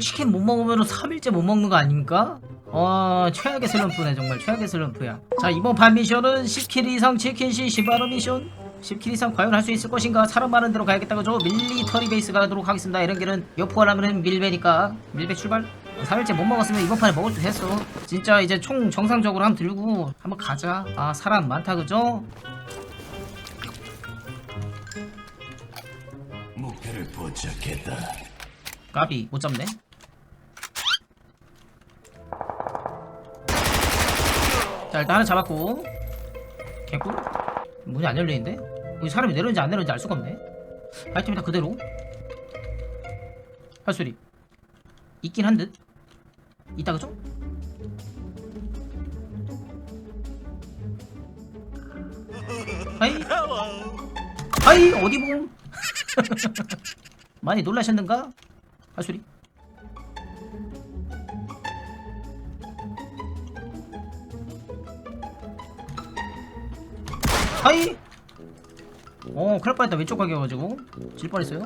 치킨 못 먹으면 3일째 못 먹는 거 아닙니까? 어 최악의 슬럼프네 정말 최악의 슬럼프야. 자 이번 반 미션은 10킬 이상 치킨 시 시바로 미션. 10킬 이상 과연 할 수 있을 것인가? 사람 많은 데로 가야겠다 그죠 밀리터리 베이스 가도록 하겠습니다. 이런 길은 여포하려면 밀배니까. 밀배 출발. 3일째 못 먹었으면 이번 판에 먹을 듯 했어. 진짜 이제 총 정상적으로 한번 들고 한번 가자. 아 사람 많다 그죠? 목표를 포착했다. 까비 못 잡네 자 일단 하나 잡았고. 개꿀? 문이 안 열리는데? 여기 사람이 내려오는지 안 내려오는지 알 수가 없네. 아이템이 다 그대로. 할소리 있긴 한 듯. 있다 그죠? 아이. 아이 어디 봄? 많이 놀라셨는가? 하수리 하이. 어 큰일 뻔했다. 왼쪽 가게여가지고. 질 뻔했어요.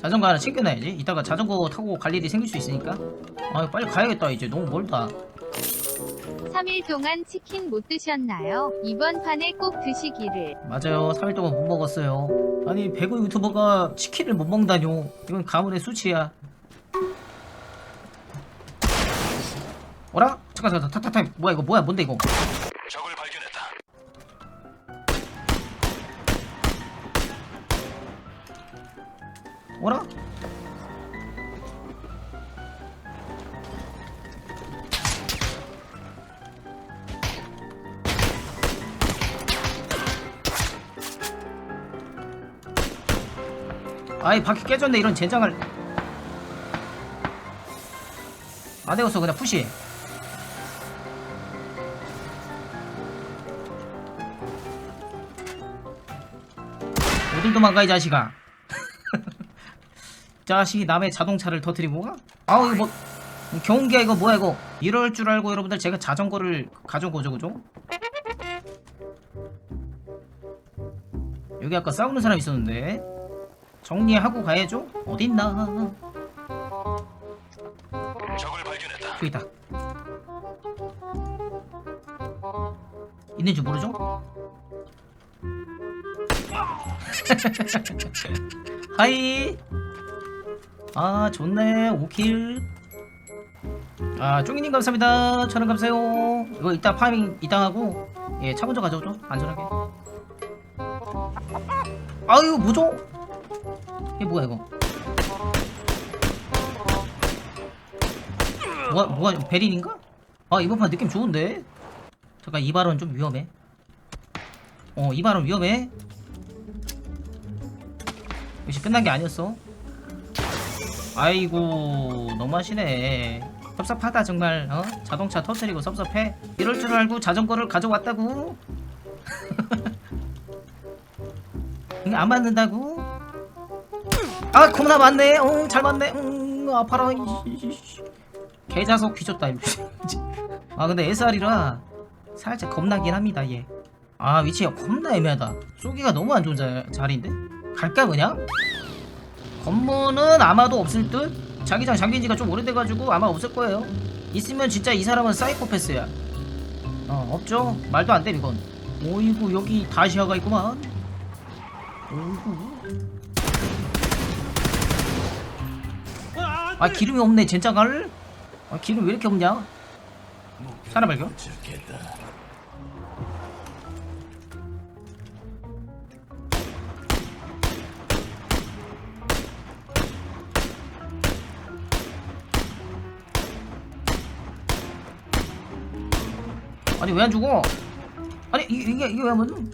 자전거 하나 챙겨놔야지. 이따가 자전거 타고 갈 일이 생길 수 있으니까. 아 빨리 가야겠다 이제. 너무 멀다. 3일 동안 치킨 못 드셨나요? 이번 판에 꼭 드시기를. 맞아요. 3일 동안 못 먹었어요. 아니 배구 유튜버가 치킨을 못 먹다뇨. 이건 가문의 수치야. 어라? 잠깐 잠깐 타타타 뭐야 이거 뭐야? 뭔데 이거 어라? 아이 바퀴 깨졌네 이런 젠장을. 안 되겠어 그냥 푸시. 어딜 도망가 이 자식아 자식이 남의 자동차를 터뜨리고 가? 아우 이거 뭐 경운기야 이거 뭐야 이거 이럴 줄 알고 여러분들 제가 자전거를 가져온 거죠 그죠? 여기 아까 싸우는 사람 있었는데 정리하고 가야죠? 어딨나? 적을 발견했다. 저기 있다 있는지 모르죠? 하이 아 좋네. 5킬. 아 쫑이님 감사합니다. 천원 감사해요. 이거 이따 파밍 이따 하고 예 차 먼저 가져오죠 안전하게. 아유 뭐죠? 이게 뭐야 이거? 뭐가 뭐가 베린인가? 아 이번 판 느낌 좋은데? 잠깐 이 발언 좀 위험해. 어이 발언 위험해? 역시 끝난 게 아니었어 아이고 너무하시네. 섭섭하다 정말. 어? 자동차 터트리고 섭섭해? 이럴 줄 알고 자전거를 가져왔다고? 이게 안 맞는다고? 아 겁나 맞네. 어 잘 맞네. 음 아파라. 개자석 이거. 아 근데 SR이라 살짝 겁나긴 합니다 얘. 아 위치가 겁나 애매하다. 쏘기가 너무 안 좋은 자, 자리인데? 갈까 그냥? 검문은 아마도 없을 듯? 자기장 잠긴 지가 좀 오래돼가지고 아마 없을 거예요. 있으면 진짜 이 사람은 사이코패스야. 어 없죠? 말도 안 돼 이건. 오이구 여기 다시아가 있구만. 오이구. 아 기름이 없네 젠장갈. 아 기름 왜 이렇게 없냐? 사람 발견? 아니 왜 안 죽어? 아니 이, 이게 이게 왜안 맞는?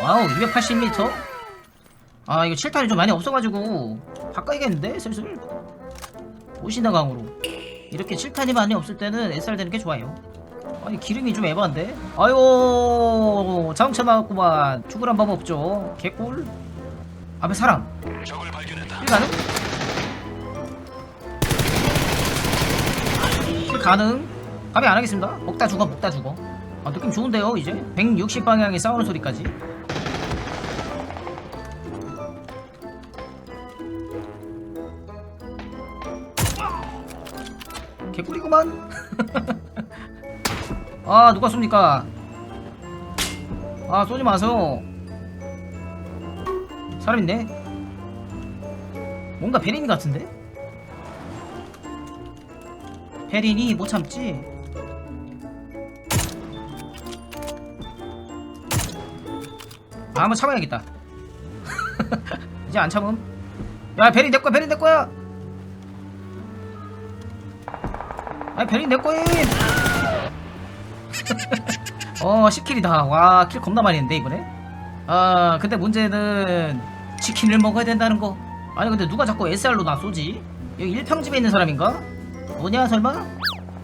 와우 280m? 아 이거 7탄이 좀 많이 없어가지고 바꿔야겠는데 슬슬 오신다 강으로 이렇게 7탄이 많이 없을 때는 SR 되는 게 좋아요 아니 기름이 좀 에반데? 아유 자동차 나왔구만 죽으란 법 없죠 개꿀 앞에 사람 적을 발견했다. 킬 가비 가능? 가비 안 하겠습니다. 먹다 죽어, 먹다 죽어. 아, 느낌 좋은데요, 이제? 160 방향에 싸우는 소리까지. 개꿀이구만. 아, 누가 쏩니까? 아, 쏘지 마세요. 사람 있네. 뭔가 베린이 같은데? 베린이 못 참지? 아 한번 참아야겠다. 이제 안 참음? 야 베린 내 거야 베린 내 거야! 아니 베린 내 거임! 어 10킬이다. 와 킬 겁나 많이 했는데 이번에? 아 근데 문제는 치킨을 먹어야 된다는 거. 아니 근데 누가 자꾸 SR로 나 쏘지? 여기 일평집에 있는 사람인가? 뭐냐 설마?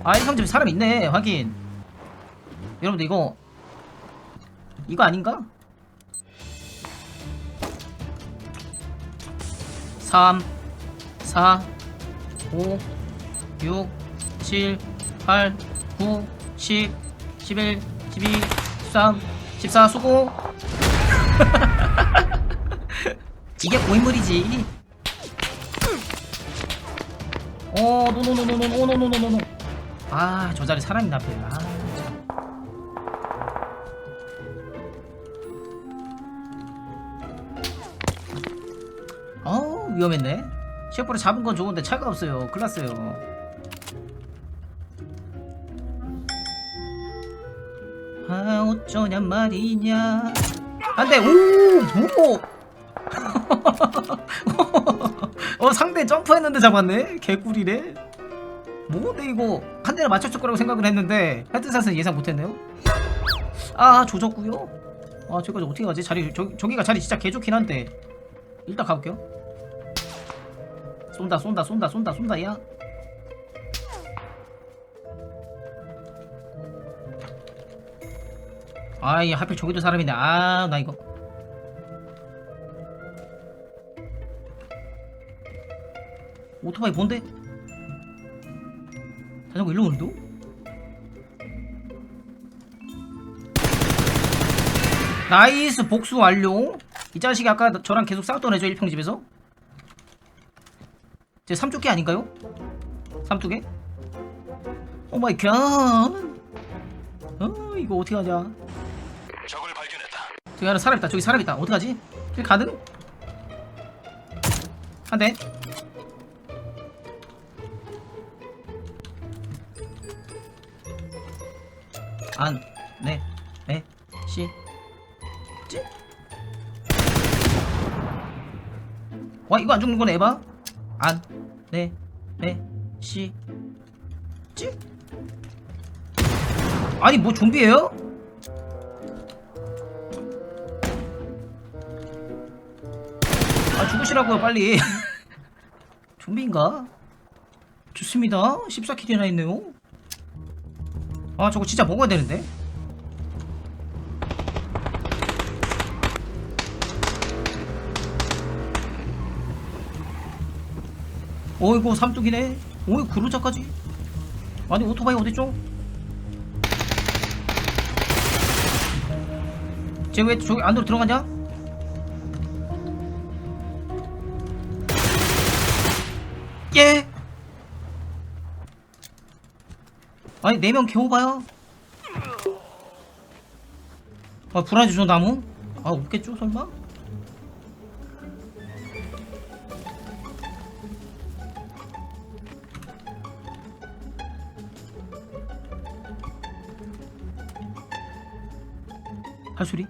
아 일평집에 사람 있네 확인 여러분들 이거 이거 아닌가? 3 4 5 6 7 8 9 10 11 12 13 14 수고 이게 고인물이지 어 노노노노노노노노노노. 아 저 자리 사람 있나 앞에 아. 참. 어우 위험했네. 셰프를 잡은 건 좋은데 차가 없어요. 큰일 났어요. 아 어쩌냔 말이냐. 안돼. 오오 어 상대 점프했는데 잡았네? 개꿀이래. 뭔데 이거. 한 대를 맞췄을 거라고 생각을 했는데 헤드샷은 예상 못했네요. 아 조졌구요. 아 저기까지 어떻게 가지? 자리 저, 저기가 자리 진짜 개 좋긴 한데. 일단 가볼게요. 쏜다 쏜다 쏜다 쏜다 쏜다 야. 아이 하필 저기도 사람이네. 아 나 이거 오토바이 뭔데? 자전거 일로 오는데? 나이스 복수 완료 이 자식이 아까 저랑 계속 싸웠던 애죠 1평 집에서 제 삼뚝개 아닌가요? 삼뚝개? 오 마이 갓 어, 이거 어떻게 하냐 적을 발견했다. 저기 하나 사람 있다. 저기 사람 있다. 어떡하지? 길 가능? 한 대. 안, 네, 네, 시, 찌. 와 이거 안 죽는 건 에바? 안, 네, 네, 시, 찌. 아니 뭐 좀비예요? 아 죽으시라고요 빨리 좀비인가? 좋습니다 14킬이나 했네요 아 저거 진짜 먹어야 되는데 어이구 삼뚝이네 어이 그루자까지 아니 오토바이 어딨죠? 쟤 왜 저기 안으로 들어가냐? 아니 네명 겨우봐요. 아 불안지 저 나무? 아 없겠죠 설마? 할소리?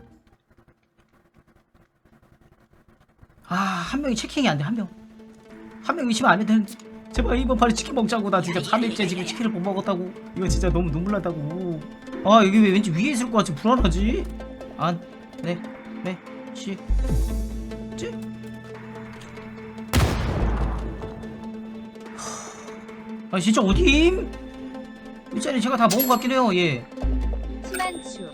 아한 명이 체킹이 안 돼 한 명. 한 명 의심 안 해도 되는데 제발 이번 판에 치킨 먹자고. 나 진짜 3일째 지금 치킨을 못 먹었다고. 이거 진짜 너무 눈물 난다고. 아 여기 왜 왠지 위에 있을 것 같지? 불안하지? 안 네 네 시 찌 아 진짜 어디임? 이 자리 제가 다 먹은 것 같긴 해요. 예. 수만추.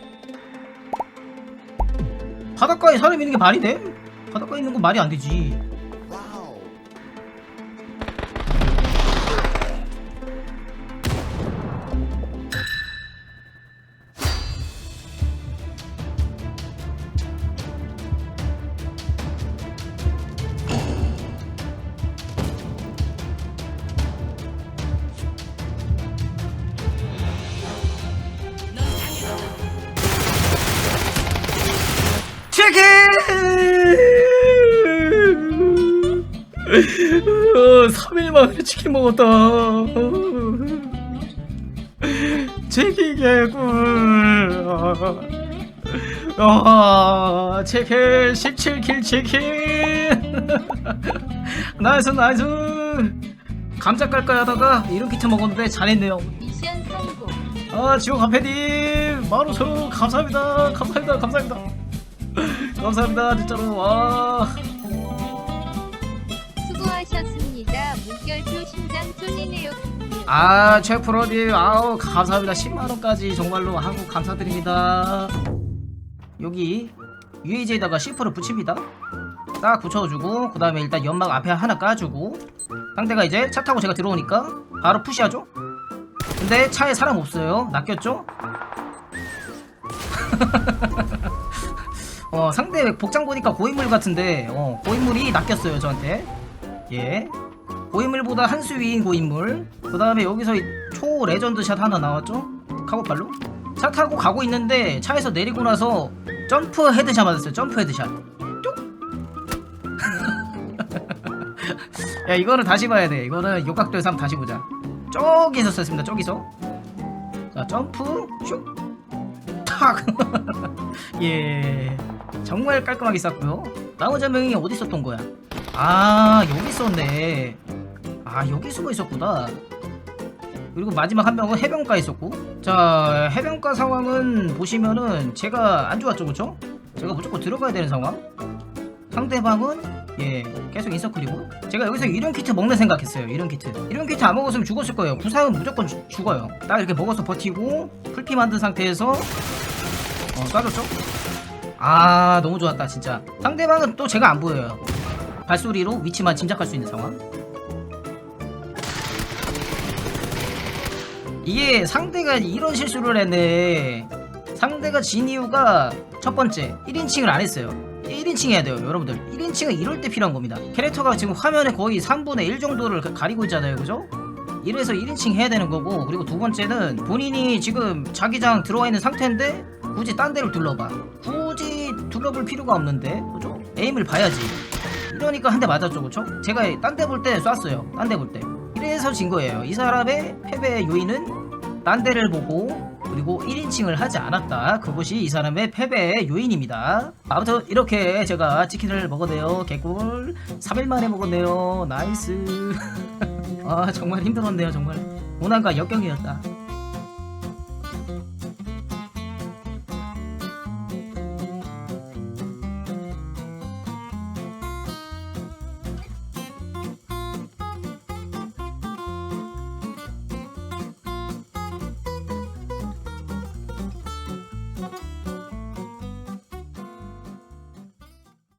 바닷가에 사람 있는 게 말이 돼? 바닷가에 있는 건 말이 안 되지 3일 만에 치킨 먹었다. 치킨 개꿀. 아 치킨 17킬 치킨. 나이스 나이스. 감자 깔까 하다가 키트 먹었는데 잘했네요. 미션 성공. 아 지옥 한패님 만오천 감사합니다. 감사합니다 감사합니다. 감사합니다 진짜로. 와 쫄리네요. 아, 최프로님, 아우, 감사합니다. 10만원까지 정말로 하고 감사드립니다. 여기, UAJ에다가 C4를 붙입니다. 딱 붙여주고, 그 다음에 일단 연막 앞에 하나 까주고, 상대가 이제 차 타고 제가 들어오니까, 바로 푸시하죠? 근데 차에 사람 없어요. 낚였죠? 어, 상대 복장 보니까 고인물 같은데, 어, 고인물이 낚였어요, 저한테. 예. 고인물보다 한 수 위인 고인물. 그 다음에 여기서 이초 레전드 샷 하나 나왔죠? 카고팔로? 차 타고 가고 있는데 차에서 내리고 나서 점프 헤드샷 맞았어요. 점프 헤드샷. 뚝! 야 이거는 다시 봐야 돼. 이거는 육각도에서 한번 다시 보자. 저기서 썼습니다. 저기서. 자 점프. 슉탁예. 정말 깔끔하게 쐈고요. 나머지 한 명이 어디 있었던 거야? 아 여기 있었네 아 여기 숨어 있었구나. 그리고 마지막 한 명은 해변가에 있었고. 자 해변가 상황은 보시면은 제가 안 좋았죠 그쵸? 제가 무조건 들어가야 되는 상황. 상대방은 예 계속 인서클이고. 제가 여기서 이런 키트 먹는 생각했어요 이런 키트. 이런 키트 안 먹었으면 죽었을 거예요. 부상은 무조건 죽- 죽어요. 딱 이렇게 먹어서 버티고 풀피 만든 상태에서 어 쏴줬죠? 아 너무 좋았다 진짜. 상대방은 또 제가 안 보여요. 발소리로 위치만 짐작할 수 있는 상황 이게 상대가 이런 실수를 했네. 상대가 진 이유가 첫 번째 1인칭을 안 했어요. 1인칭 해야 돼요 여러분들. 1인칭은 이럴 때 필요한 겁니다. 캐릭터가 지금 화면에 거의 3분의 1 정도를 가- 가리고 있잖아요 그죠? 이래서 1인칭 해야 되는 거고 그리고 두 번째는 본인이 지금 자기장 들어와 있는 상태인데 굳이 딴 데를 둘러봐. 굳이 둘러볼 필요가 없는데 그죠? 에임을 봐야지. 이러니까 한 대 맞았죠 그쵸? 제가 딴 데 볼 때 쐈어요 딴 데 볼때 이래서 진 거예요. 이 사람의 패배의 요인은 딴 데를 보고 그리고 1인칭을 하지 않았다. 그것이 이 사람의 패배의 요인입니다. 아무튼 이렇게 제가 치킨을 먹었네요. 개꿀 3일 만에 먹었네요. 나이스. 아 정말 힘들었네요 정말. 고난과 역경이었다